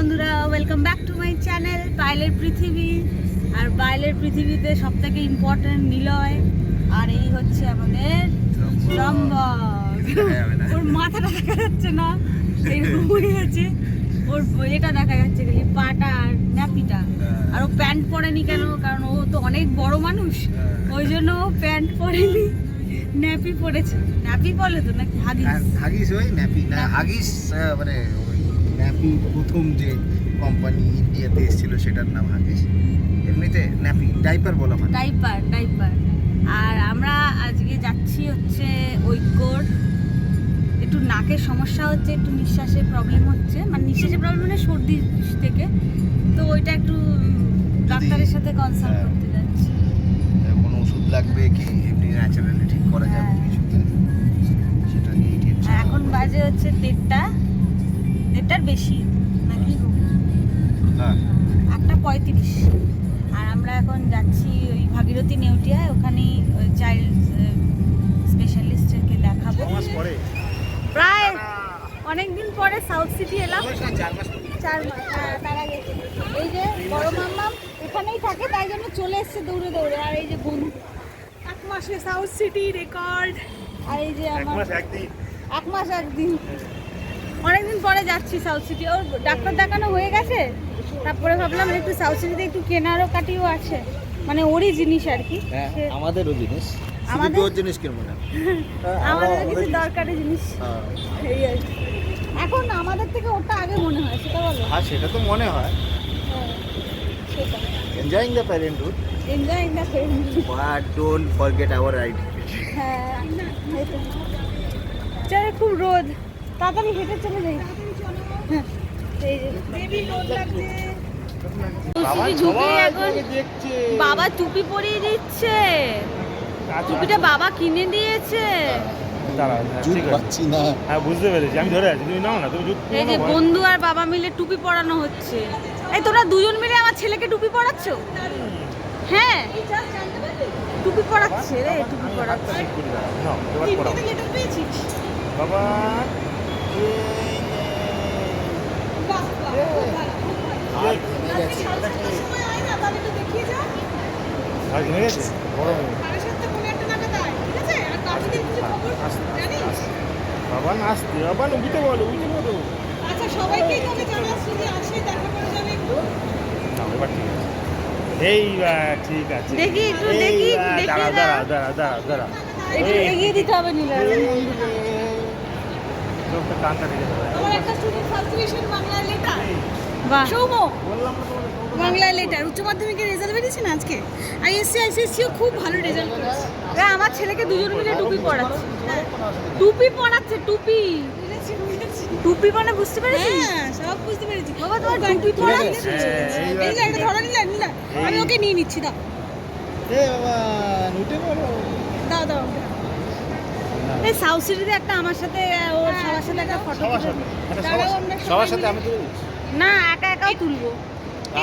বন্ধুরা welcome back to my channel বাইলের পৃথিবী। আর বাইলের পৃথিবীতে সব থেকে ইম্পর্টেন্ট নিলয় আর এই হচ্ছে আমাদের ওর মাথাটা দেখা যাচ্ছে না এইরকম হয়ে গেছে। ওর এটা দেখা যাচ্ছে খালি পাটা আর ন্যাপিটা। আর ও প্যান্ট পরেনি কেন? কারণ ও তো অনেক বড় মানুষ। ওই জন্য ও প্যান্ট পরেনি ন্যাপি পরেছে। ন্যাপি বলে তো নাকি? হাগিস। হাগিস ওই ন্যাপি। না হাগিস মানে ন্যাপি প্রথম যে কোম্পানি ইন্ডিয়াতে এসেছিল সেটার নাম হাগিস এমনিতে ন্যাপি ডাইপার বলা হয় ডাইপার ডাইপার আর আমরা আজকে যাচ্ছি হচ্ছে ঐক্যর। একটু নাকের সমস্যা হচ্ছে একটু নিঃশ্বাসের প্রবলেম হচ্ছে। মানে নিঃশ্বাসের প্রবলেম মানে সর্দি থেকে। তো ওইটা একটু ডাক্তারের সাথে কনসাল্ট হ্যাঁ। করতে যাচ্ছি। কোনো ওষুধ লাগবে কি? এমনি ন্যাচারালি ঠিক করা যাবে হ্যাঁ। কিছুতে? সেটা নিয়ে এখন বাজে হচ্ছে দেড়টা। দেড়টার বেশি নাকি? হ্যাঁ। একটা পঁয়ত্রিশ। আর আমরা এখন যাচ্ছি ওই ভাগীরথী নেউটিয়ায় ওখানেই চাইল্ড স্পেশালিস্টকে দেখাবো। প্রায় অনেকদিন পরে সাউথ সিটি এলাম। চার মাস হ্যাঁ তার আগে। এই যে বড় মাম্মাম এখানেই থাকে তাই জন্য চলে এসছে দৌড়ে দৌড়ে। আর এই যে বন্ধু এক মাসে সাউথ সিটি রেকর্ড আর এই যে আমার এক মাস একদিন। অনেকদিন পরে যাচ্ছি সাউথ সিটি ওর ডাক্তার দেখানো হয়ে গেছে। তারপরে ভাবলাম একটু সাউথ সিটিতে একটু কেনারও কাটিও আছে। মানে ওরই জিনিস আর কি। হ্যাঁ আমাদেরও জিনিস। আমাদের- জিনিস কিনবো না? আমাদের কিছু দরকারি জিনিস। হ্যাঁ। এই আর। এখন আমাদের থেকে ওটা আগে মনে হয় সেটা বলো। হ্যাঁ সেটা তো মনে হয়। হ্যাঁ, সেটা। Enjoying the parenthood enjoy the but don't forget our right হ্যাঁ। চারে খুব রোদ। তাড়াতাড়ি হেঁটে চলে যাই। হ্যাঁ, এই যে তুলসী ঝুঁকে এখন বাবা টুপি পরিয়ে দিচ্ছে। টুপিটা বাবা কিনে দিয়েছে। দাঁড়াও, হ্যাঁ, হ্যাঁ বন্ধু আর বাবা মিলে টুপি পরানো হচ্ছে। এই তোমরা দুজন মিলে আমার ছেলেকে টুপি পরাচ্ছ? হ্যাঁ। টুপি পরাচ্ছে রে টুপি পরাচ্ছে। বাবা বাবা নাচতে বাবা উবিতে বলো বলো আচ্ছা সবাইকে তবে জানাচ্ছি যে আসে দেখা করে যাবে একটু নাও এবার ঠিক আছে এইবার ঠিক আছে দেখি, একটু দেখি, দাঁড়াও দাঁড়াও দাঁড়াও একটু এই। এগিয়ে দিতে হবে নীলা চোখটা কানটা রেখে দেবো। আমার একটা স্টুডেন্ট ফার্স্ট ডিভিশন বাংলায় লেটার বাহ। সৌম বললাম না বাংলায় লেটার উচ্চ মাধ্যমিকের রেজাল্ট বেরিয়েছে না আজকে? আইএসসি আইসিএসসিও খুব ভালো রেজাল্ট করেছে। আমার ছেলেকে দুজন মিলে টুপি পড়াচ্ছে টুপি পড়াচ্ছে টুপি। টুপি মানে বুঝতে পেরেছিস? হ্যাঁ সব বুঝতে পেরেছি। বাবা তোমার টুপি পড়াচ্ছে হ্যাঁ, এই এটা ধরো নিলা নিলা। আমি ওকে নিয়ে নিচ্ছি দাও। এ বাবা উঠে বলো দাও দাও। এই সাউথ সিটিতে একটা আমার সাথে আহ, ওর সবার সাথে একটা ফটো সবার সাথে সবার আমরা সাথে। আমি তুলে না একা একাও তুলবো।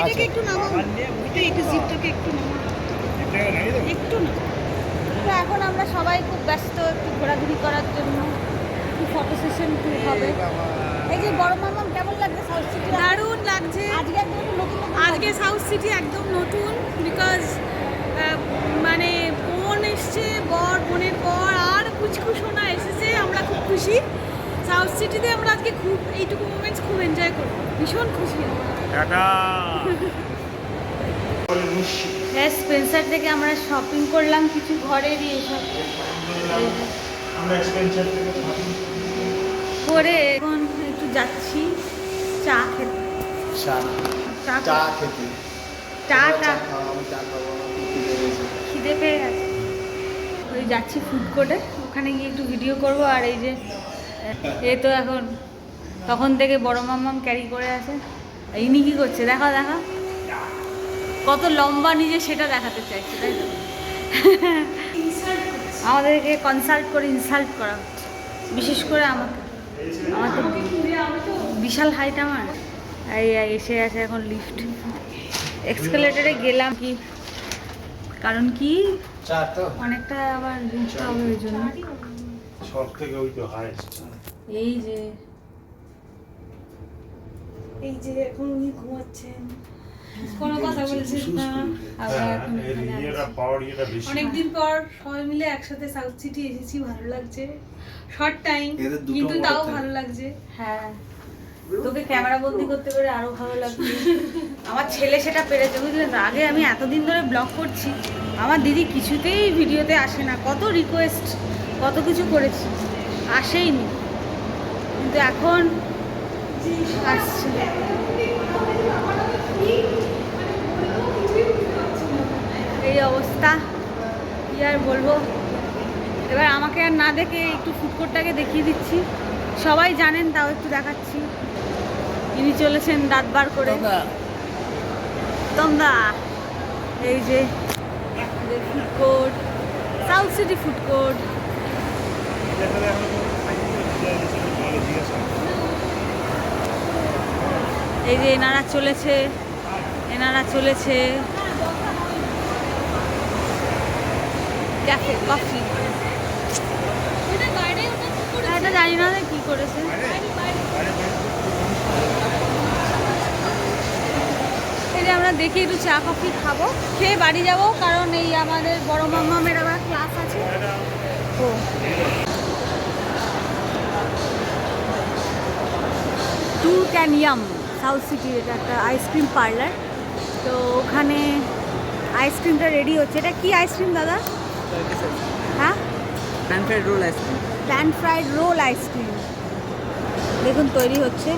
এটাকে একটু নামাও। এটা একটু জিপটাকে একটু নামাও। একটু না। তো এখন আমরা সবাই খুব ব্যস্ত একটু ঘোরাঘুরি করার জন্য। একটু ফটো সেশন হবে। এই যে বড় মামাম কেমন লাগছে সাউথ সিটি? দারুণ লাগছে। আজকে একদম নতুন নতুন আজকে সাউথ সিটি একদম নতুন বিকজ মানে বোন এসছে বর বোনের বর আর কুচকু সোনা এসেছে আমরা খুব খুশি সাউথ সিটিতে আমরা আজকে খুব এইটুকু মোমেন্টস খুব এনজয় করব। ভীষণ খুশি টাটা! হ্যাঁ স্পেন্সার থেকে আমরা শপিং করলাম কিছু ঘরেরই এসব করে এখন একটু যাচ্ছি চা খেতে। চা। চা চা খেতে। চা চা খিদে পেয়ে গেছে। ওই যাচ্ছি ফুড কোর্টে ওখানে গিয়ে একটু ভিডিও করব আর এই যে এ তো এখন তখন থেকে বড় মাম্মাম ক্যারি করে আছে ইনি কি করছে? দেখা দেখা। কত লম্বা নিজে সেটা দেখাতে চাইছে তাই তো? আমাদেরকে কনসাল্ট করে ইনসাল্ট করা হচ্ছে। বিশেষ করে আমাকে। আমার তো? বিশাল হাইট আমার। এই এসে আছে এখন লিফট এক্সকেলেটারে গেলাম কি? কারণ কি? অনেকটা আবার উঠতে হবে ওই জন্য। সব থেকে ওই তো হাইস্ট এই যে। এই যে এখন উনি ঘুমাচ্ছেন। কোনো কথা বলছেন না। আমরা হ্যাঁ, এখন এর এখানে ইয়েটা আছি। পাওয়ার ইয়েটা বেশি। অনেকদিন পর সবাই মিলে একসাথে সাউথ সিটি এসেছি ভালো লাগছে। শর্ট টাইম কিন্তু তাও ভালো লাগছে। হ্যাঁ। তোকে ক্যামেরা বন্দি করতে পেরে আরও ভালো লাগছে। আমার ছেলে সেটা পেরেছে। বুঝলেন? আগে আমি এতদিন ধরে ব্লগ করছি। আমার দিদি কিছুতেই ভিডিওতে আসে না। কত রিকোয়েস্ট কত কিছু করেছি। আসেইনি কিন্তু এখন আসছে। এই অবস্থা কি আর বলব? এবার আমাকে আর না দেখে একটু ফুডকোর্টটাকে দেখিয়ে দিচ্ছি। সবাই জানেন তাও একটু দেখাচ্ছি। ইনি চলেছেন দাঁত বার করে। তোমরা এই যে food court South City food court এখানে এখন ভালো জিজ্ঞাসা এই যে এনারা চলেছে এনারা চলেছে। ক্যাফে কফি এটা জানি না কি করেছে। এই আমরা দেখি একটু চা কফি খাব। খেয়ে বাড়ি যাব, কারণ এই আমাদের বড় মামামের আবার ক্লাস আছে। ও। টু ক্যান সাউথ সিটির এটা একটা আইসক্রিম পার্লার তো ওখানে আইসক্রিমটা রেডি হচ্ছে। এটা কি আইসক্রিম দাদা? হ্যাঁ? Pan fried roll ice cream pan fried roll ice cream দেখুন তৈরি হচ্ছে।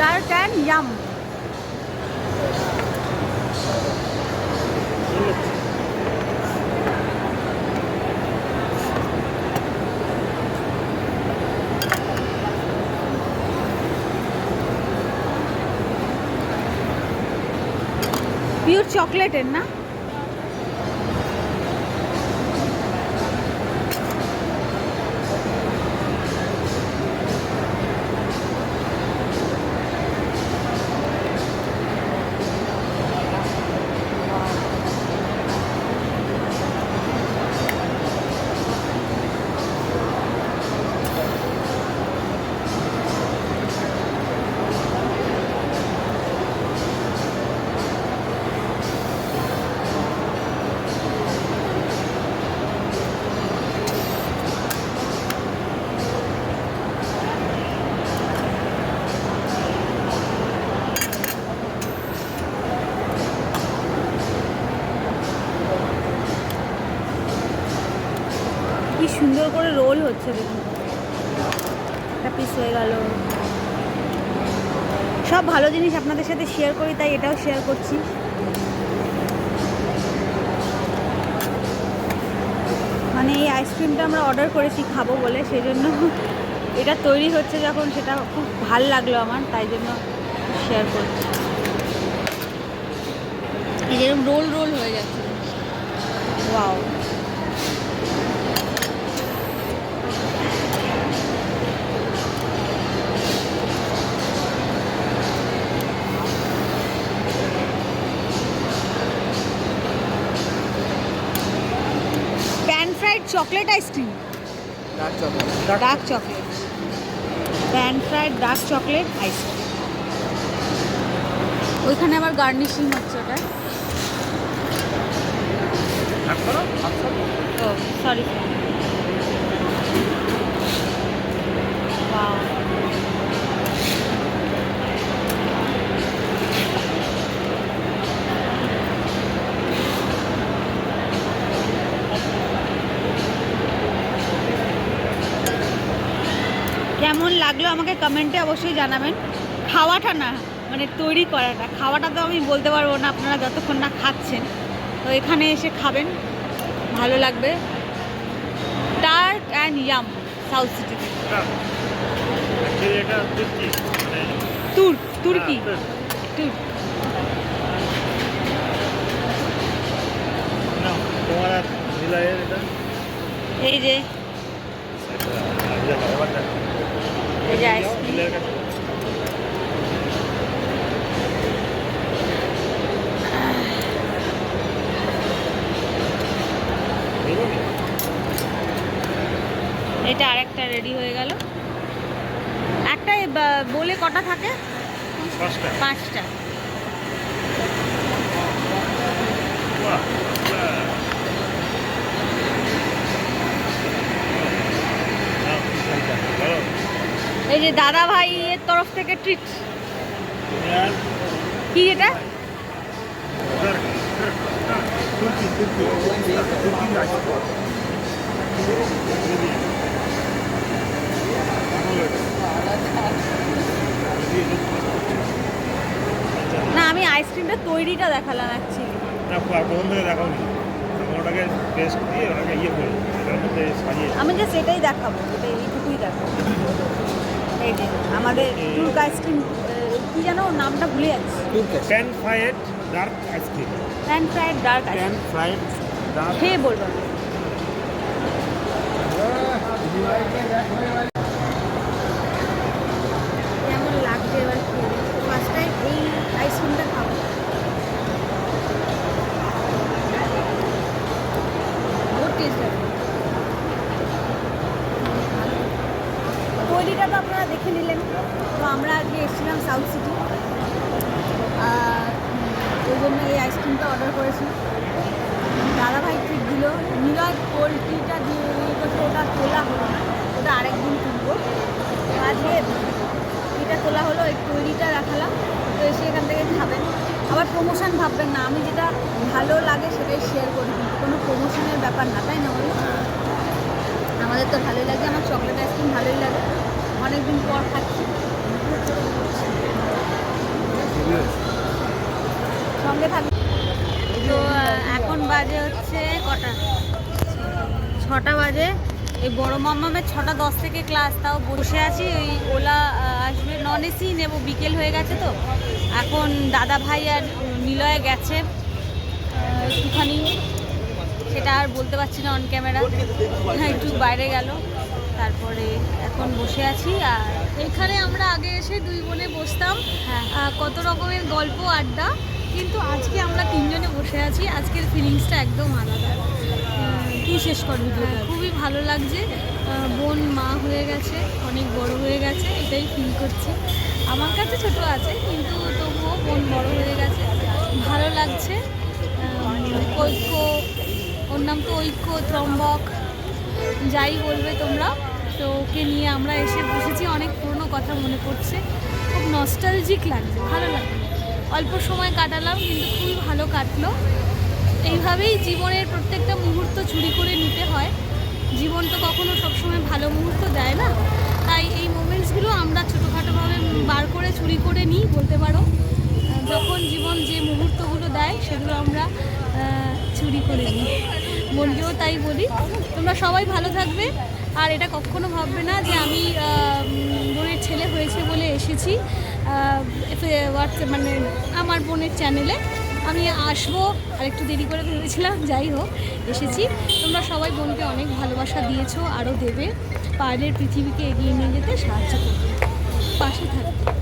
ডার্ক অ্যান্ড ইয়াম চকলেটের না কি সুন্দর করে রোল একটা পিস হয়ে গেল। সব ভালো জিনিস আপনাদের সাথে শেয়ার করি, তাই এটাও শেয়ার করছি। মানে এই আইসক্রিমটা আমরা অর্ডার করেছি খাব বলে সেই জন্য এটা তৈরি হচ্ছে যখন, সেটা খুব ভালো লাগল আমার, তাই জন্য শেয়ার করছি। এই যেরকম রোল রোল হয়ে যাচ্ছে। Wow chocolate ice cream dark chocolate pan fried dark chocolate ice cream ওইখানে আবার গার্নিশিং হচ্ছে ওটা। ও সরি কেমন লাগল আমাকে কমেন্টে অবশ্যই জানাবেন খাওয়াটা না মানে তৈরি করাটা খাওয়াটা তো আমি বলতে পারব না আপনারা যতক্ষণ না খাচ্ছেন তো এখানে এসে খাবেন ভালো লাগবে Turk and Yum South City তুর্কি মানে হ্যাঁ, এই যে এটা, আরেকটা রেডি হয়ে গেল। একটা বলে কটা থাকে? পাঁচটা। পাঁচটা। এই যে দাদা ভাইয়ের তরফ থেকে ট্রিট কি এটা? না আমি আইসক্রিমটা তৈরিটা দেখালাম অ্যাকচুয়ালি না প্রথম থেকে দেখাও ওটাকে পেস্ট দিয়ে ওটাকে ইয়ে করে আমি যে সেটাই দেখাবো এটা এইটুকুই দেখাবো। এই যে আমাদের টুর্ক আইসক্রিম কি যেন নামটা ভুলে যাচ্ছি। Pan fried dark ice cream pan fried dark pan fried dark খেয়ে বলব কেমন লাগছে এবার খেয়ে ফার্স্ট টাইম এই আইসক্রিমটা খাব বহুত টেস্ট লাগে তৈরিটা তো আপনারা দেখে নিলেন তো আমরা আজকে এসেছিলাম সাউথ সিটি ওই জন্য এই আইসক্রিমটা অর্ডার করেছি দাদাভাই ঠিক দিল নিলয় পোলট্রিটা দিয়ে ইয়ে করতে ওটা তোলা হলো না ওটা আরেকদিন তুলবো। আজকে এটা তোলা হলো এই তৈরিটা রাখালাম তো এসে এখান থেকে খাবেন। আবার প্রমোশন ভাববেন না, আমি যেটা ভালো লাগে সেটাই শেয়ার করি, কিন্তু কোনো প্রমোশনের ব্যাপার না, তাই না আমাদের তো ভালোই লাগে, আমার চকলেট আইসক্রিম ভালোই লাগে। অনেকদিন পর খাচ্ছি। সঙ্গে থাকবে তো, এখন বাজে হচ্ছে কটা? ছটা বাজে। এই বড় মাম্মামের ছটা দশ থেকে ক্লাস তাও বসে আছি ওই ওলা আসবে। নন এসি নেব বিকেল হয়ে গেছে তো। এখন দাদা ভাই আর নিলয়ে গেছে। একটুখানি সেটা আর বলতে পারছি না অন ক্যামেরা একটু বাইরে গেল। তারপরে এখন বসে আছি আর এখানে আমরা আগে এসে দুই বোনে বসতাম। হ্যাঁ। কত রকমের গল্প আড্ডা। কিন্তু আজকে আমরা তিনজনে বসে আছি। আজকের ফিলিংসটা একদম আলাদা। আহ, তুই শেষ কর হ্যাঁ, ভিডিওটা খুবই ভালো লাগছে। বোন মা হয়ে গেছে, অনেক বড় হয়ে গেছে, এটাই ফিল করছি। আমার কাছে ছোট আছে, কিন্তু তবুও বোন বড় হয়ে গেছে। ভালো লাগছে। ঐক্য, ওর নাম তো ঐক্য, ত্রম্বক। যাই বলবে তোমরা। তো ওকে নিয়ে আমরা এসে বসেছি, অনেক পুরনো কথা মনে পড়ছে। খুব নস্টালজিক লাগছে, ভালো লাগছে। অল্প সময় কাটালাম, কিন্তু খুবই ভালো কাটলো। এইভাবেই জীবনের প্রত্যেকটা মুহূর্ত চুরি করে নিতে হয়। জীবন তো কখনো সবসময় ভালো মুহূর্ত দেয় না। তাই এই মোমেন্টসগুলো আমরা ছোটোখাটোভাবে বার করে, চুরি করে নিই, বলতে পারো। যখন জীবন যে মুহূর্তগুলো দেয়, সেগুলো আমরা চুরি করে নিই। বোনকেও তাই বলি। তোমরা সবাই ভালো থাকবে। আর এটা কখনো ভাববে না যে আমি বোনের ছেলে হয়েছে বলে এসেছি। হোয়াটসঅ্যাপ মানে আমার বোনের চ্যানেলে আমি আসব, আর একটু দেরি করে ভেবেছিলাম, যাই হোক, এসেছি। তোমরা সবাই বোনকে অনেক ভালোবাসা দিয়েছ, আরও দেবে। পায়ের পৃথিবীকে এগিয়ে নিয়ে যেতে সাহায্য করবে। পাশে থাকবে